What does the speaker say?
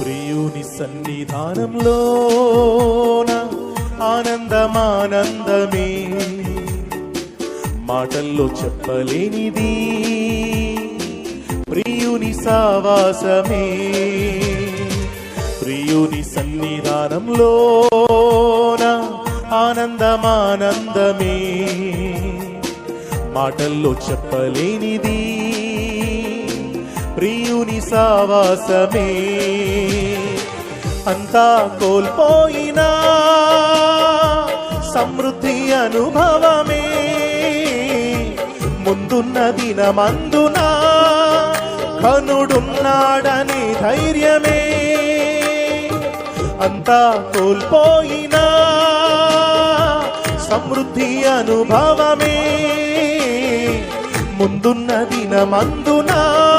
ప్రియుని సన్నిధానంలో ఆనందమానందమే. మాటల్లో చెప్పలేనిది ప్రియుని సావాసమే. ప్రియుని సన్నిధానంలో ఆనందమానందమే. మాటల్లో చెప్పలేనిది ప్రియుని సావాసమే. అంతా కోల్పోయినా సమృద్ధి అనుభవమే. ముందున్న దినమందున కనుడున్నాడని ధైర్యమే. అంతా కోల్పోయినా సమృద్ధి అనుభవమే. ముందున్న దినమందునా